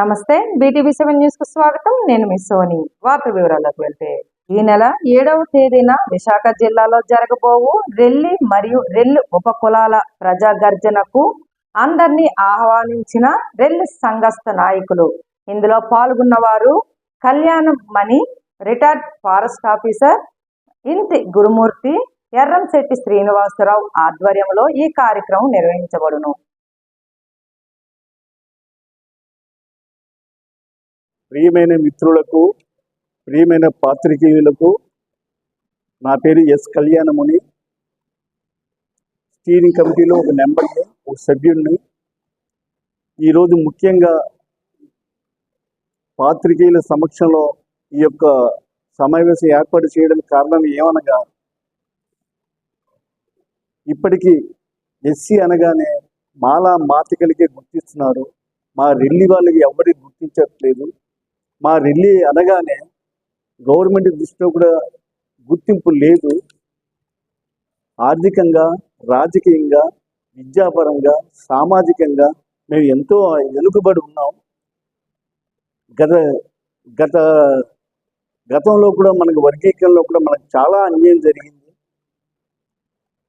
నమస్తే BTV seven న్యూస్కు స్వాగతం. నేను మీ సోని. వార్త వివరాలకు వెళ్తే ఈ నెల ఏడవ తేదీన విశాఖ జిల్లాలో జరగబోవు రెల్లి మరియు రెల్లు ఉప కులాల ప్రజా గర్జనకు అందరినీ ఆహ్వానించిన రెల్లి సంఘస్థ నాయకులు. ఇందులో పాల్గొన్న వారు కళ్యాణం మణి రిటైర్డ్ ఫారెస్ట్ ఆఫీసర్ ఇంటి గురుమూర్తి ఎర్రంశెట్టి శ్రీనివాసరావు ఆధ్వర్యంలో ఈ కార్యక్రమం నిర్వహించబడును. ప్రియమైన మిత్రులకు ప్రియమైన పాత్రికేయులకు నా పేరు ఎస్ కళ్యాణముని. స్టీరింగ్ కమిటీలో ఒక నెంబర్ని ఒక సభ్యుడిని. ఈరోజు ముఖ్యంగా పాత్రికేయుల సమక్షంలో ఈ యొక్క సమావేశం ఏర్పాటు చేయడానికి కారణం ఏమనగా ఇప్పటికీ ఎస్సీ అనగానే మాలా మాతికలకే గుర్తిస్తున్నారు. మా రెల్లి వాళ్ళకి ఎవరికి గుర్తించట్లేదు. మా రిలీ అనగానే గవర్నమెంట్ దృష్టిలో కూడా గుర్తింపు లేదు. ఆర్థికంగా రాజకీయంగా విద్యాపరంగా సామాజికంగా మేము ఎంతో వెనుకబడి ఉన్నాం. గత గత గతంలో కూడా మనకు వర్గీకరణలో కూడా మనకు చాలా అన్యాయం జరిగింది.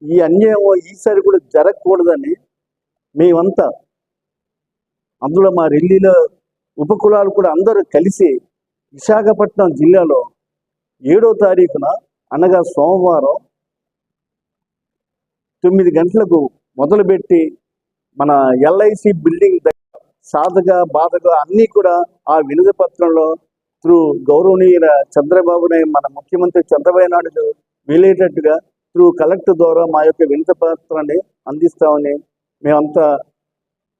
ఈ అన్యాయం ఈసారి కూడా జరగకూడదని మేమంతా అందులో మా రిల్లీలో ఉపకులాలు కూడా అందరూ కలిసి విశాఖపట్నం జిల్లాలో ఏడో తారీఖున అనగా సోమవారం తొమ్మిది గంటలకు మొదలుపెట్టి మన ఎల్ఐసి బిల్డింగ్ దగ్గర సాధగా బాధగా అన్నీ కూడా ఆ వినతి పత్రంలో త్రూ గౌరవనీయుల చంద్రబాబు నాయుడు మన ముఖ్యమంత్రి చంద్రబాబు నాయుడు వెళ్ళేటట్టుగా త్రూ కలెక్టర్ ద్వారా మా యొక్క వినతి పత్రాన్ని అందిస్తామని మేమంతా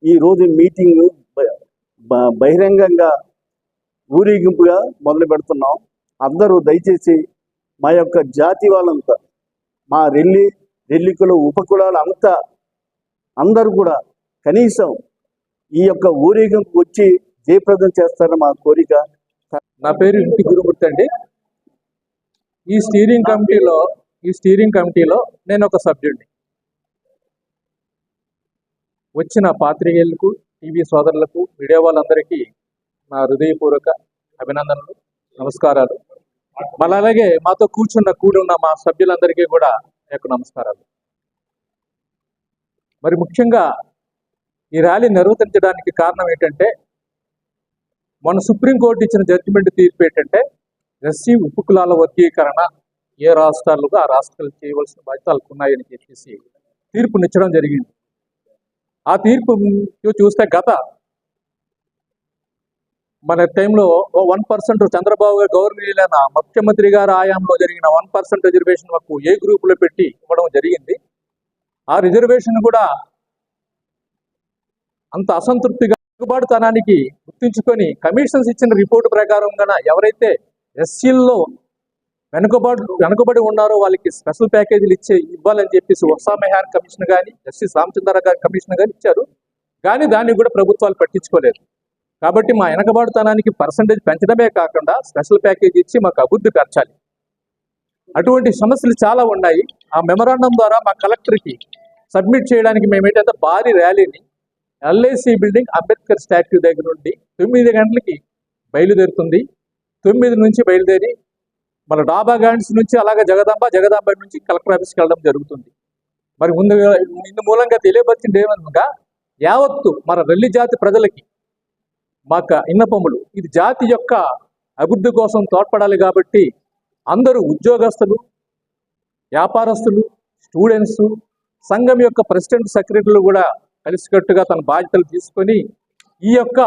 ఈ రోజు మీటింగ్ బహిరంగంగా ఊరేగింపుగా మొదలు పెడుతున్నాం. అందరూ దయచేసి మా యొక్క జాతి వాళ్ళంతా మా రెల్లి రెల్లికులు ఉపకులాలు అంతా అందరూ కూడా కనీసం ఈ యొక్క ఊరేగింపు వచ్చి జయప్రదం చేస్తారని మా కోరిక. నా పేరు ఇంటి గురుమూర్తి అండి. ఈ స్టీరింగ్ కమిటీలో ఈ స్టీరింగ్ కమిటీలో నేను ఒక సభ్యుడిని. వచ్చిన పాత్రికేయులకు టీవీ సోదరులకు మీడియా వాళ్ళందరికీ నా హృదయపూర్వక అభినందనలు నమస్కారాలు. మళ్ళీ అలాగే మాతో కూర్చున్న కూడి ఉన్న మా సభ్యులందరికీ కూడా నాకు నమస్కారాలు. మరి ముఖ్యంగా ఈ ర్యాలీ నిర్వర్తించడానికి కారణం ఏంటంటే మన సుప్రీంకోర్టు ఇచ్చిన జడ్జిమెంట్ తీర్పు ఏంటంటే ఎస్సీ ఉపకులాల వర్గీకరణ ఏ రాష్ట్రాలుగా ఆ రాష్ట్రాలు చేయవలసిన బాధ్యతలు ఉన్నాయని చెప్పేసి తీర్పునిచ్చడం జరిగింది. ఆ తీర్పు చూస్తే గత మన టైంలో వన్ పర్సెంట్ చంద్రబాబు గారు గవర్నర్ ముఖ్యమంత్రి గారి ఆయాంలో జరిగిన వన్ పర్సెంట్ రిజర్వేషన్ మాకు ఏ గ్రూపులో పెట్టి ఇవ్వడం జరిగింది. ఆ రిజర్వేషన్ కూడా అంత అసంతృప్తిగా తిరుగుబాటుతనానికి గుర్తించుకొని కమిషన్స్ ఇచ్చిన రిపోర్టు ప్రకారంగా ఎవరైతే ఎస్సీల్లో వెనుకబడి వెనుకబడి ఉన్నారో వాళ్ళకి స్పెషల్ ప్యాకేజీలు ఇచ్చే ఇవ్వాలని చెప్పేసి ఒసా మెహార్ కమిషన్ కానీ జస్టిస్ రామచంద్ర గారి కమిషన్ కానీ ఇచ్చారు. కానీ దాన్ని కూడా ప్రభుత్వాలు పట్టించుకోలేదు. కాబట్టి మా వెనకబాటుతనానికి పర్సంటేజ్ పెంచడమే కాకుండా స్పెషల్ ప్యాకేజ్ ఇచ్చి మాకు అభివృద్ధి పెంచాలి అటువంటి సమస్యలు చాలా ఉన్నాయి. ఆ మెమరాండం ద్వారా మా కలెక్టర్కి సబ్మిట్ చేయడానికి మేము ఏంటంటే భారీ ర్యాలీని ఎల్ఐసి బిల్డింగ్ అంబేద్కర్ స్టాట్యూ దగ్గర నుండి తొమ్మిది గంటలకి బయలుదేరుతుంది. తొమ్మిది నుంచి బయలుదేరి మన డాబా గార్డెన్స్ నుంచి అలాగే జగదాంబ జగదాంబ నుంచి కలెక్టర్ ఆఫీస్కి వెళ్ళడం జరుగుతుంది. మరి ముందు ఇందు మూలంగా తెలియపరిచింది ఏమనగా యావత్తు మన రెల్లి జాతి ప్రజలకి మాక ఇన్నపములు. ఇది జాతి యొక్క అభివృద్ధి కోసం తోడ్పడాలి కాబట్టి అందరూ ఉద్యోగస్తులు వ్యాపారస్తులు స్టూడెంట్స్ సంఘం యొక్క ప్రెసిడెంట్ సెక్రటరీలు కూడా కలిసికట్టుగా తన బాధ్యతలు తీసుకొని ఈ యొక్క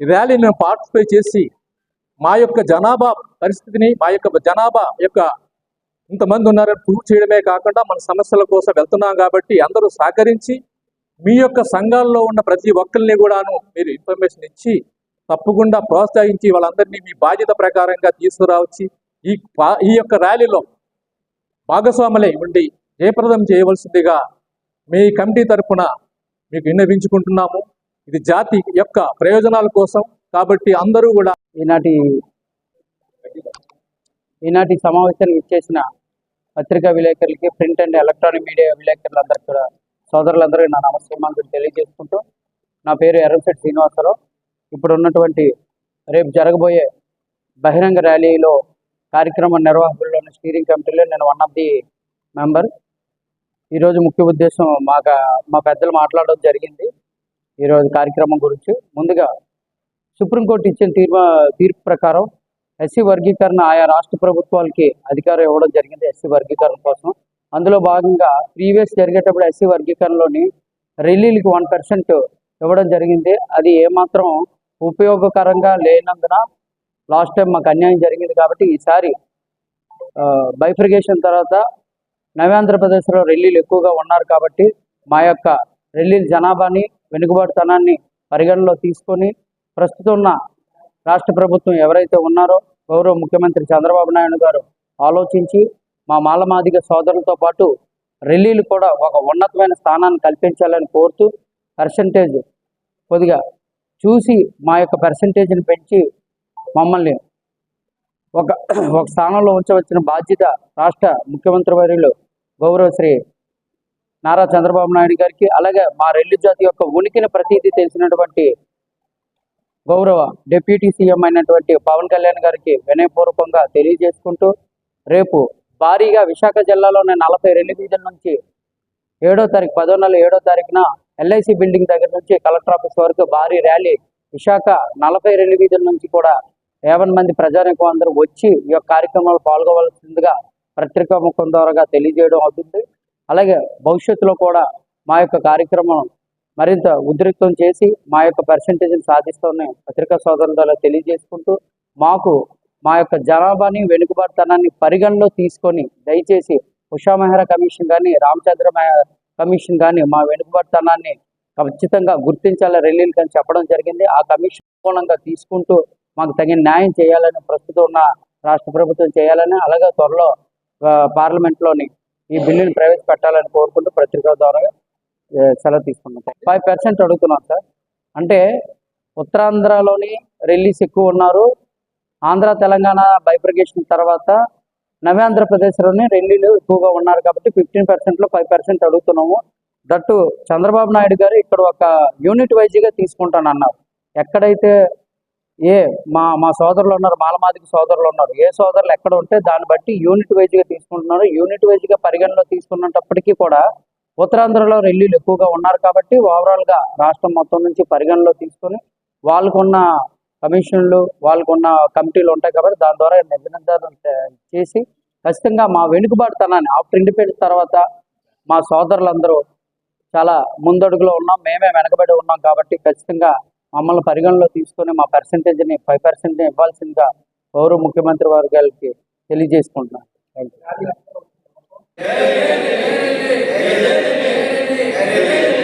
ర్యాలీని పార్టిసిపేట్ చేసి మా యొక్క జనాభా పరిస్థితిని మా యొక్క జనాభా యొక్క ఇంతమంది ఉన్నారని ప్రూవ్ చేయడమే కాకుండా మన సమస్యల కోసం వెళ్తున్నాం కాబట్టి అందరూ సహకరించి మీ యొక్క సంఘాల్లో ఉన్న ప్రతి ఒక్కరిని కూడాను మీరు ఇన్ఫర్మేషన్ ఇచ్చి తప్పకుండా ప్రోత్సహించి వాళ్ళందరినీ మీ బాధ్యత ప్రకారంగా తీసుకురావచ్చి ఈ పా- ఈ యొక్క ర్యాలీలో భాగస్వాములై ఉండి జయప్రదం చేయవలసిందిగా మీ కమిటీ తరఫున మీకు విన్నవించుకుంటున్నాము. ఇది జాతి యొక్క ప్రయోజనాల కోసం కాబట్టి అందరూ కూడా ఈనాటి ఈనాటి సమావేశానికి ఇచ్చేసిన పత్రికా విలేకరులకి ప్రింట్ అండ్ ఎలక్ట్రానిక్ మీడియా విలేకరులందరికీ కూడా సోదరులందరికీ నా నమస్కారం తెలియజేసుకుంటూ నా పేరు ఎర్రంశెట్టి శ్రీనివాసరావు. ఇప్పుడు ఉన్నటువంటి రేపు జరగబోయే బహిరంగ ర్యాలీలో కార్యక్రమ నిర్వాహకుల్లోని స్టీరింగ్ కమిటీలో నేను వన్ ఆఫ్ ది మెంబర్. ఈరోజు ముఖ్య ఉద్దేశం మాకు మా పెద్దలు మాట్లాడడం జరిగింది. ఈరోజు కార్యక్రమం గురించి. ముందుగా సుప్రీంకోర్టు ఇచ్చిన తీర్మా తీర్పు ప్రకారం ఎస్సీ వర్గీకరణ ఆయా రాష్ట్ర ప్రభుత్వాలకి అధికారం ఇవ్వడం జరిగింది ఎస్సీ వర్గీకరణ కోసం. అందులో భాగంగా ప్రీవియస్ జరిగేటప్పుడు ఎస్సీ వర్గీకరణలోని రెల్లీలకు వన్ పర్సెంట్ ఇవ్వడం జరిగింది. అది ఏమాత్రం ఉపయోగకరంగా లేనందున లాస్ట్ టైం మాకు అన్యాయం జరిగింది కాబట్టి ఈసారి బైఫ్రిగేషన్ తర్వాత నవ్యాంధ్రప్రదేశ్లో రెల్లీలు ఎక్కువగా ఉన్నారు కాబట్టి మా యొక్క రెల్లీల జనాభాని వెనుకబాటుతనాన్ని పరిగణలో తీసుకొని ప్రస్తుతం ఉన్న రాష్ట్ర ప్రభుత్వం ఎవరైతే ఉన్నారో గౌరవ ముఖ్యమంత్రి చంద్రబాబు నాయుడు గారు ఆలోచించి మా మాలమాదిగ సోదరులతో పాటు రెల్లీలు కూడా ఒక ఉన్నతమైన స్థానాన్ని కల్పించాలని కోరుతూ పర్సంటేజ్ కొద్దిగా చూసి మా యొక్క పర్సంటేజ్ని పెంచి మమ్మల్ని ఒక ఒక స్థానంలో ఉంచవలసిన బాధ్యత రాష్ట్ర ముఖ్యమంత్రి వర్యులు గౌరవ శ్రీ నారా చంద్రబాబు నాయుడు గారికి అలాగే మా రెల్లి జాతి యొక్క ఉనికిని ప్రతీది తెలిసినటువంటి గౌరవ డిప్యూటీ సీఎం అయినటువంటి పవన్ కళ్యాణ్ గారికి వినయపూర్వకంగా తెలియజేసుకుంటూ రేపు భారీగా విశాఖ జిల్లాలోని నలభై రెండు వీధుల నుంచి ఏడో తారీఖు పదో నెల ఏడో తారీఖున ఎల్ఐసి బిల్డింగ్ దగ్గర నుంచి కలెక్టర్ ఆఫీస్ వరకు భారీ ర్యాలీ. విశాఖ నలభై రెండు వీధుల నుంచి కూడా యాభై మంది ప్రజానికం అందరూ వచ్చి ఈ యొక్క కార్యక్రమాలు పాల్గొవలసిందిగా పత్రికా ముఖం ద్వారా తెలియజేయడం అవుతుంది. అలాగే భవిష్యత్తులో కూడా మా యొక్క కార్యక్రమం మరింత ఉద్రిక్తం చేసి మా యొక్క పర్సంటేజ్ని సాధిస్తామని పత్రికా సోదరుల ద్వారా తెలియజేసుకుంటూ మాకు మా యొక్క జనాభాని వెనుకబాటుతనాన్ని పరిగణలో తీసుకొని దయచేసి ఉషా మెహ్రా కమిషన్ కానీ రామచంద్ర కమిషన్ కానీ మా వెనుకబడతనాన్ని ఖచ్చితంగా గుర్తించాలని రెల్లీలు కానీ చెప్పడం జరిగింది. ఆ కమిషన్ అనుగుణంగా తీసుకుంటూ మాకు తగిన న్యాయం చేయాలని ప్రస్తుతం ఉన్న రాష్ట్ర ప్రభుత్వం చేయాలని అలాగే త్వరలో పార్లమెంట్లోని ఈ బిల్లుని ప్రవేశపెట్టాలని కోరుకుంటూ పత్రికా ద్వారా సెలవు తీసుకున్నాం ఫైవ్ పర్సెంట్ అడుగుతున్నాం సార్. అంటే ఉత్తరాంధ్రలోని రిలీజ్ ఎక్కువ ఉన్నారు. ఆంధ్ర తెలంగాణ బైఫర్గేషన్ తర్వాత నవ్యాంధ్రప్రదేశ్లోని రెల్లీలు ఎక్కువగా ఉన్నారు కాబట్టి ఫిఫ్టీన్ పర్సెంట్లో ఫైవ్ పర్సెంట్ అడుగుతున్నాము. దట్టు చంద్రబాబు నాయుడు గారు ఇక్కడ ఒక యూనిట్ వైజ్గా తీసుకుంటాను అన్నారు. ఎక్కడైతే ఏ మా మా సోదరులు ఉన్నారు మాలమాదిక సోదరులు ఉన్నారు ఏ సోదరులు ఎక్కడ ఉంటే దాన్ని బట్టి యూనిట్ వైజ్గా తీసుకుంటున్నారు. యూనిట్ వైజ్గా పరిగణలో తీసుకున్నప్పటికీ కూడా ఉత్తరాంధ్రలో రెల్లీలు ఎక్కువగా ఉన్నారు కాబట్టి ఓవరాల్గా రాష్ట్రం మొత్తం నుంచి పరిగణలో తీసుకొని వాళ్ళకున్న కమిషన్లు వాళ్ళకున్న కమిటీలు ఉంటాయి కాబట్టి దాని ద్వారా నిబంధనలు చేసి ఖచ్చితంగా మా వెనుకబాటుతనాన్ని ఆఫ్టర్ ఇండిపెండెన్స్ తర్వాత మా సోదరులందరూ చాలా ముందడుగులో ఉన్నాం. మేమే వెనకబడి ఉన్నాం కాబట్టి ఖచ్చితంగా మమ్మల్ని పరిగణలో తీసుకొని మా పర్సంటేజ్ని ఫైవ్ పర్సెంట్ని ఇవ్వాల్సిందిగా గౌరవ ముఖ్యమంత్రి వారి గారికి తెలియజేసుకుంటున్నాను thank you Ele, ele, ele, ele, ele, ele, ele, ele.